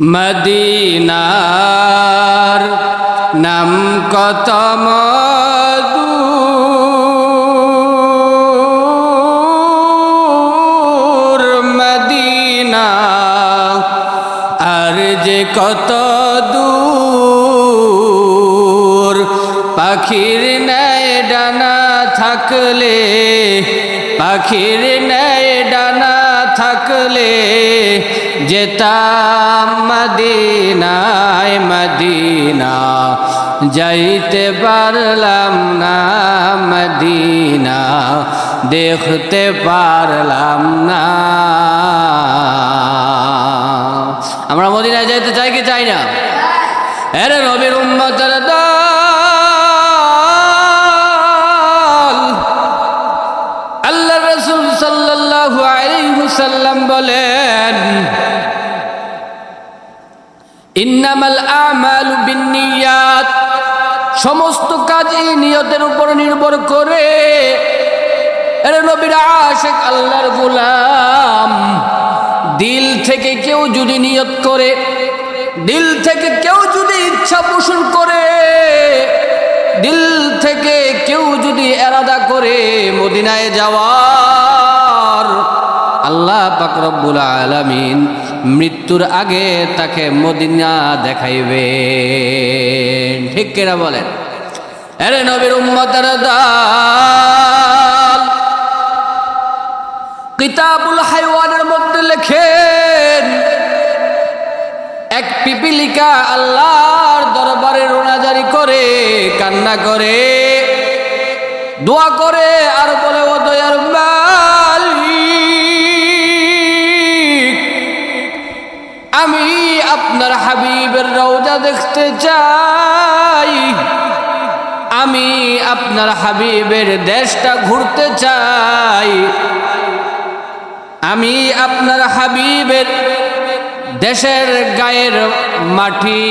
মদিনার নাম কত মধুর মদিনা, আর যে কত দূর। পাখির ন্যায় ডানা থাকলে, পাখির ন্যায় ডানা থাকলে যেতাম মদিনায় মদিনা, যাইতে পারলাম না মদিনা, দেখতে পারলাম না। আমরা মদিনায় যাইতে চাই কি চাই না? এরে নবীর উম্মতের দল। সাল্লাম বলেন, ইন্নামাল আমালু বিন্নিয়াত। সমস্ত কাজ এই নিয়তের উপর নির্ভর করে। এর নবীর আশেক আল্লাহর গোলাম, দিল থেকে কেউ যদি নিয়ত করে, দিল থেকে কেউ যদি ইচ্ছা পোষণ করে, দিল থেকে কেউ যদি এরাদা করে মদিনায় যাওয়ার আল্লাহ পাকরব্বুল আলামিন মৃত্যুর আগে তাকে মদিনা দেখাইবে ঠিক কেনা বলেন? আরে নবীর উম্মতের দাল। কিতাবুল হাইওয়ানের মধ্যে লেখেন, এক পিপিলিকা আল্লাহর দরবারে রোনাজারি করে, কান্না করে, দোয়া করে আর বলে, ও দয়ার মালিক আপনার হাবিবের রওজা দেখতে চাই। আমি আপনার হাবিবের দেশটা ঘুরতে চাই। আমি আপনার হাবিবের দেশের গায়ের মাটি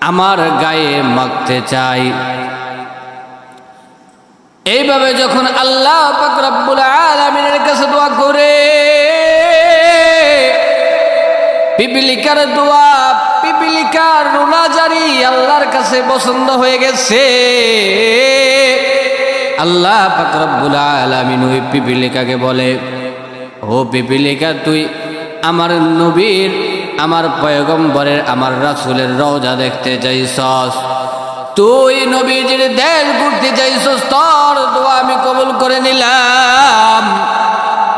আমার গায়ে মাখতে চাই। এইভাবে যখন আল্লাহ পাক রব্বুল আলামিনের কাছে দোয়া করে পিপিলিকার দোয়া, পিপিলিকার রুনাজারি আল্লাহর কাছে পছন্দ হয়ে গেছে। আল্লাহ পাক রব্বুল আলামিন ওই পিপিলিকাকে বলে, ও পিপিলিকা, তুই আমার নবীর, আমার পয়গম্বরের, আমার রাসূলের রওজা দেখতে চাইছস তুই নবীজির দেশ ঘুরতে চাইছস তোর দোয়া আমি কবুল করে নিলাম।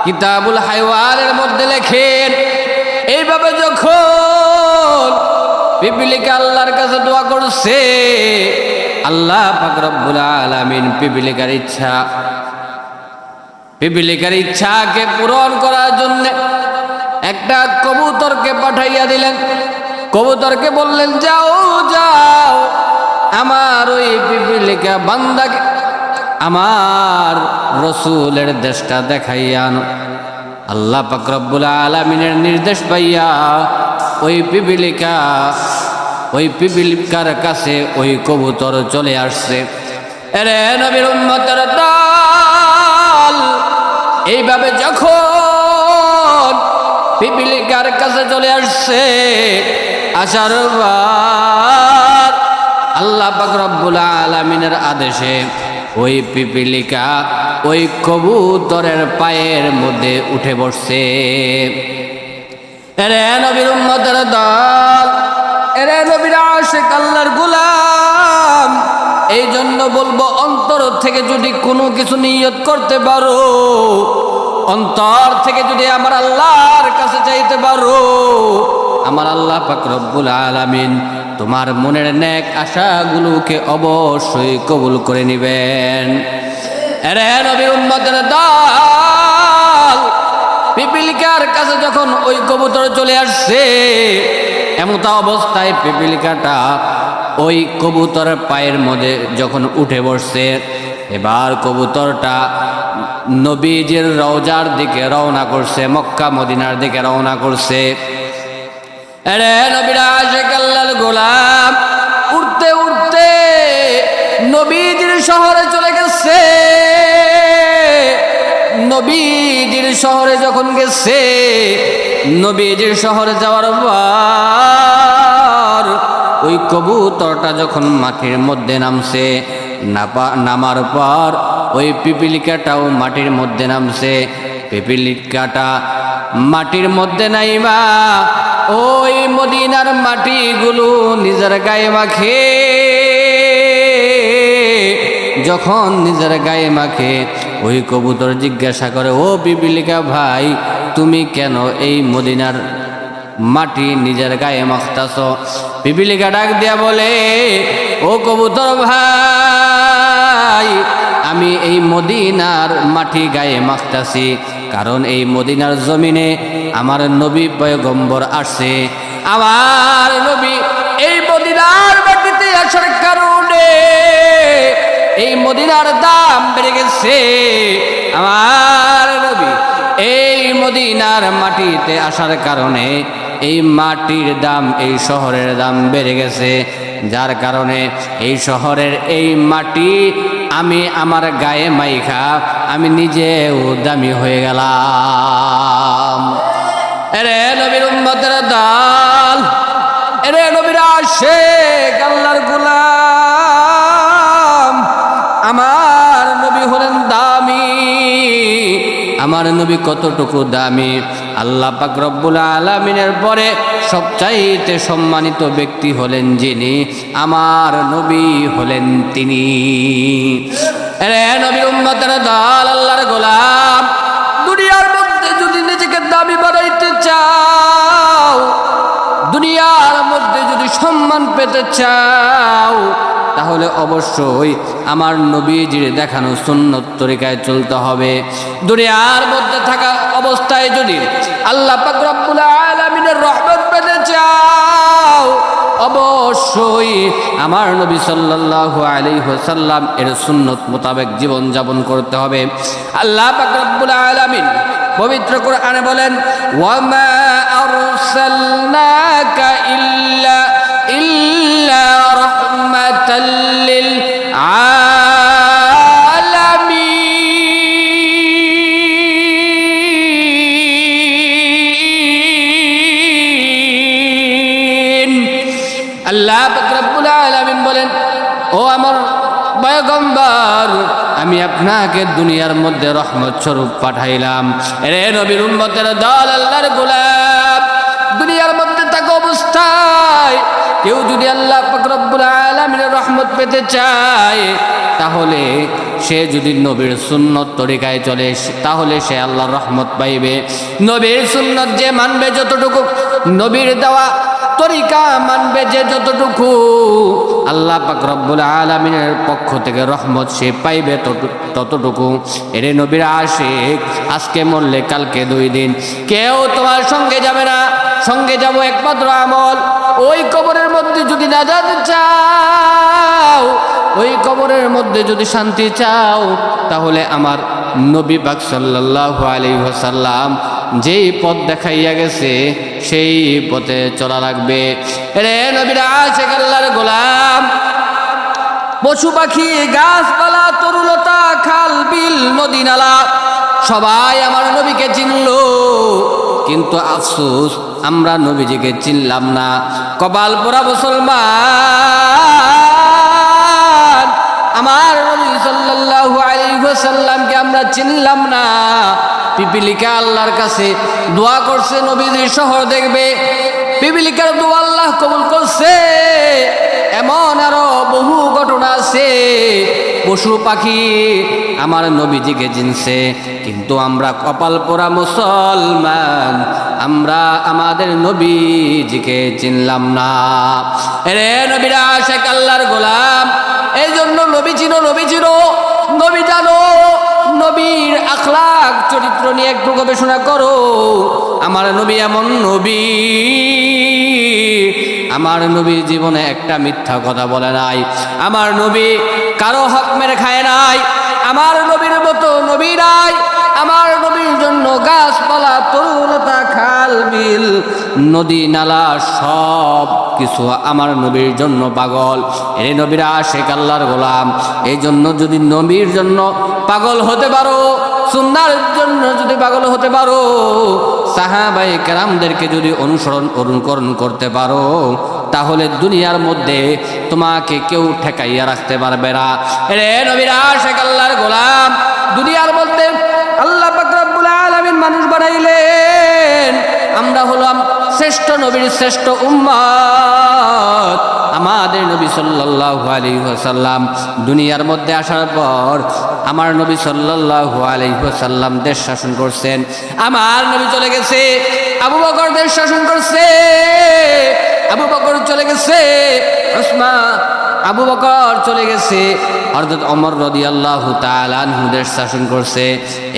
কিতাবুল হাইওয়ানের মধ্যে লেখেন এইভাবে যখন পিপিলিকা আল্লাহর কাছে দোয়া করছে, আল্লাহ পাক রব্বুল আলামিন পিপিলিকার ইচ্ছা, পিপিলিকার ইচ্ছাকে পূরণ করার জন্য একটা কবুতরকে পাঠাইয়া দিলেন। কবুতরকে বললেন, যাও যাও, আমার ওই পিপিলিকা বান্দাকে, আমার রসুলের দেশটা দেখাইয়া আনো। আল্লাহ পাকরব্বুল আলমিনের নির্দেশ পাইয়া ওই পিপিলিকা, ওই পিপিলিকার কাছে ওই কবুতর চলে আসছে। এরে নবীর এইভাবে যখন পিপিলিকার কাছে চলে আসছে, আসার আল্লাহ পাক রব্বুল আলামিনের আদেশে ওই পিপিলিকা ওই কবুতরের পায়ের মধ্যে উঠে বসছে। এরে নবীর উম্মতের দল, এরে নবীর আশেক আল্লাহর গোলাম এই জন্য বলব অন্তর থেকে যদি কোনো কিছু নিয়ত করতে পারো, অন্তর থেকে যদি আমার আল্লাহর কাছে চাইতে পারো, আমার আল্লাহ পাক আলামিন তোমার মনের ন্যাক আশাগুলোকে অবশ্যই কবুল করে নেবেন। পিপিলিকার কাছে যখন ওই কবুতর চলে আসছে এমতা অবস্থায় পিপিলিকাটা ওই কবুতরের পায়ের মধ্যে যখন উঠে বসছে, এবার কবুতরটা নবীজির রওজার দিকে রওনা করছে, মক্কা মদিনার দিকে রওনা করছে। এরে নবীরা আশেক আল্লাহর গোলাম। উঠতে উঠতে নবীজির শহরে চলে গেছে। নবীজির শহরে যখন গেছে, নবীজির শহরে যাওয়ার পর ওই কবুতরটা যখন মাটির মধ্যে নামছে নামার পর ওই পিপিলিকাটাও মাটির মধ্যে নামছে। পিপিলিকাটা মাটির মধ্যে নাইবা ওই মদিনার মাটিগুলো নিজের গায়ে মাখে। যখন নিজের গায়ে মাখে, ওই কবুতর জিজ্ঞাসা করে, ও পিপিলিকা ভাই, তুমি কেন এই মদিনার মাটি নিজের গায়ে মাখতাছ? পিপিলিকা ডাক দিয়া বলে, ও কবুতর ভাই, আমি এই মদিনার মাটি গায়ে মাখতাছি, কারণ এই মদিনার জমিনে আমার নবী পয়গম্বর আসে। আমার নবী এই মদিনার মাটিতে আসার কারণে এই মদিনার দাম বেড়ে গেছে। আমার নবী এই মদিনার মাটিতে আসার কারণে এই মাটির দাম, এই শহরের দাম বেড়ে গেছে। যার কারণে এই শহরের এই মাটি আমি আমার গায়ে মাইখা, আমি নিজেও দামি হয়ে গেলাম। এরে নবীর উম্মতের দাল, এরে নবীর আশেক, আল্লাহর গুলাম। আমার নবী হলেন দামি, আমার নবী কতটুকু দামি? আল্লাহ পাক রব্বুল আলমিনের পরে সবচাইতে সম্মানিত ব্যক্তি হলেন যিনি, আমার নবী হলেন তিনি। এরে নবী উম্মতের দল, আল্লাহর গোলাম। দুনিয়ার মধ্যে যদি সম্মান পেতে চাও, তাহলে অবশ্যই আমার নবীজির দেখানো সুন্নত তরিকায় চলতে হবে। দুনিয়ার মধ্যে থাকা অবস্থায় যদি আল্লাহ পাক রব্বুল আলামিনের রহমত পেতে চাও, অবশ্যই আমার নবী সাল্লাল্লাহু আলাইহি ওয়াসাল্লাম এর সুন্নত মোতাবেক জীবন যাপন করতে হবে। আল্লাহ পাক রব্বুল আলামিন পবিত্র কোরআনে বলেন ওয়ামা পয়গম্বর, আমি আপনাকে দুনিয়ার মধ্যে রহমত স্বরূপ পাঠাইলাম। রে নবীর উম্মতের দল, আল্লাহর গোলাপ, দুনিয়ার মধ্যে থাকা অবস্থায় কেউ যদি আল্লাহ পাক রব্বুল আলামিনের রহমত পেতে চায়, তাহলে সে যদি নবীর সুন্নত তরিকায় চলে, তাহলে সে আল্লাহর রহমত পাইবে। নবীর সুন্নত যে মানবে যতটুকু, নবীর দেওয়া তরিকা মানবে যে যতটুকু, আল্লাহ পাক রব্বুল আলমিনের পক্ষ থেকে রহমত সে পাইবে তত- ততটুকু। এরে নবীর আশেক, আজকে মরলে কালকে দুই দিন। কেউ তোমার সঙ্গে যাবে না, সঙ্গে যাব একমাত্র আমল। ওই কবরের মধ্যে যদি না যেতে চাও, ওই কবরের মধ্যে যদি শান্তি চাও, তাহলে আমার নবী পাক সাল্লাল্লাহু আলাইহি ওয়াসাল্লাম যেই পথ দেখাইয়া গেছে সেই পথে চলা লাগবে। রে নবীরা আল্লাহর গোলাম, পশু পাখি, গাছপালা, তরুলতা, খাল, বিল নদী নালা সবাই আমার নবীকে চিনল। কিন্তু আফসোস, আমরা নবীজিকে চিনলাম না। কপাল পোড়া মুসলমান, আমার নবী সাল্লাল্লাহু আলাইহি ওয়াসাল্লামকে আমরা চিনলাম না। পিপিলিকা আল্লাহর কাছে দোয়া করছে নবীজির শহর দেখবে, পিপিলিকার দোয়া আল্লাহ কবুল করছে। এমন আরও বহু ঘটনা আছে। পশু পাখি আমার নবীজিকে চিনছে, কিন্তু আমরা কপাল পোড়া মুসলমান, আমরা আমাদের নবীজিকে চিনলাম না। রে নবীরা, শেখ আল্লাহর গোলাম এই জন্য নবী চিনো নবী চিনো, নবী জানো নবীর আখলাক চরিত্র নিয়ে একটু গবেষণা করো। আমার নবী এমন নবী। আমার নবী জীবনে একটা মিথ্যা কথা বলে নাই। আমার নবী কারও হক মেরে খায় নাই। আমার নবীর মতো নবী নাই। আমার নবীর জন্য গাছপালা, তরুণতা, খাল, বিল, নদী, নালা, সব কিছু আমার নবীর জন্য পাগল। এই নবীরা শেখ আল্লাহর গোলাম। এই জন্য যদি নবীর জন্য পাগল হতে পারো সুন্নার জন্য যদি পাগল হতে পারো সাহাবাই কেরামদেরকে যদি অনুসরণ অনুকরণ করতে পারো, তাহলে দুনিয়ার মধ্যে তোমাকে কেউ ঠেকাইয়া রাখতে পারবে না। রে নবীরা, শেখ আল্লাহর গোলাম, দুনিয়ার মধ্যে আল্লাহ পাক রব্বুল আলামিন মানুষ বানাইলেন। আমরা হলাম শ্রেষ্ঠ নবীর শ্রেষ্ঠ উম্মত আমাদের নবী সাল্লাল্লাহু আলাইহি ওয়াসাল্লাম দুনিয়ার মধ্যে আসার পর আমার নবী সাল্লাল্লাহু আলাইহি ওয়াসাল্লাম দেশ শাসন করছেন। আমার নবী চলে গেছে, আবু বকর দেশ শাসন করছে আবু বকর চলে গেছে আবু বকর চলে গেছে। অর্থাৎ অমর রদি আল্লাহ তালু দেশ শাসন করছে,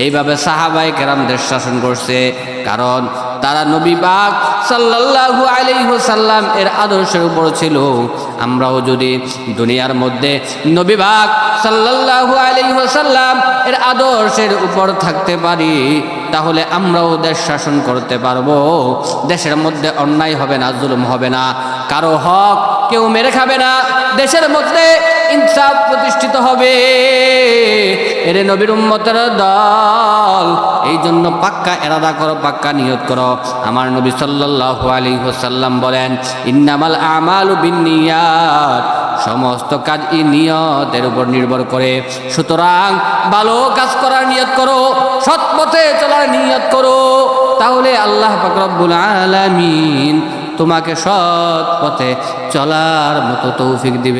এইভাবে সাহাবাই কেরাম দেশ শাসন করছে, কারণ তারা নবী পাক সাল্লাল্লাহু আলাইহি সাল্লাম এর আদর্শের উপর ছিল। আমরাও যদি দুনিয়ার মধ্যে নবী পাক সাল্লাল্লাহু আলাইহি সাল্লাম এর আদর্শের উপর থাকতে পারি তাহলে আমরাও দেশ শাসন করতে পারব। দেশের মধ্যে অন্যায় হবে না, জুলুম হবে না। কারও হক কেউ মেরে খাবে না। দেশের মধ্যে ইনসাফ প্রতিষ্ঠিত হবে। এরে নবীর উম্মতের দল এই জন্য পাক্কা এরাদা করো, পাক্কা নিয়ত করো। আমার নবী সাল্লাল্লাহু আলাইহি ওয়াসাল্লাম বলেন, ইন্নামাল আমালু বিন্নিয়াত সমস্ত কাজ ই নিয়তের উপর নির্ভর করে। সুতরাং ভালো কাজ করার নিয়ত করো, সৎ পথে চলার নিয়ত করো। তাহলে আল্লাহ ফকরবুল আলামিন তোমাকে সৎ পথে চলার মতো তৌফিক দিবে।